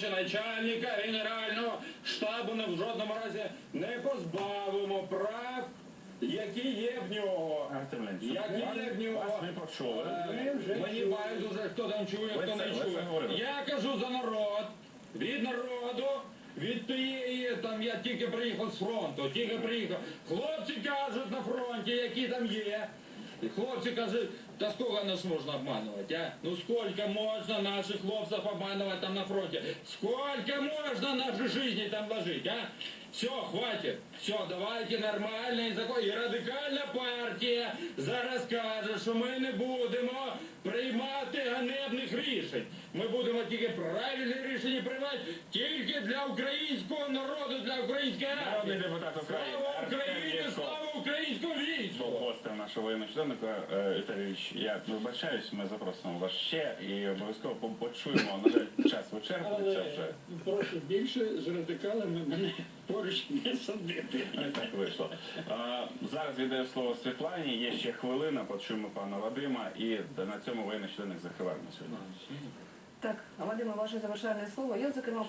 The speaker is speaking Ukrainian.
чи начальника генерального штабу не в жодному разі не позбавимо прав, які є в нього. Які є в нього. Е, Мені байдуже, хто там чує, хто не чує. Я кажу за народ, від народу, від тієї, там я тільки приїхав з фронту, тільки приїхав. Хлопці кажуть на фронті, які там є. І хлопці кажуть, та сколько нас можна обманувати, а? Ну сколько можна наших хлопців обманувати там на фронті? Сколько можна наші жизни там вложить, а? Все, хватит. Все, давайте нормальний закон. І радикальна партія зараз каже, що ми не будемо приймати ганебних рішень. Ми будемо тільки правильні рішення приймати тільки для українського народу, для української армії. депутат України. Слава Україні, слава українському війську! гостем нашого воєнного Віталійович. Я вибачаюсь, ми запросимо вас ще і обов'язково по- почуємо. На жаль, час вичерпується вже. Прошу більше з радикалами мене поруч не садити. Не так вийшло. А, зараз віддаю слово Світлані. Є ще хвилина, почуємо пана Вадима, і на цьому воєнний членник закриваємо сьогодні. Так, Вадиме, ваше завершальне слово. Я, зокрема,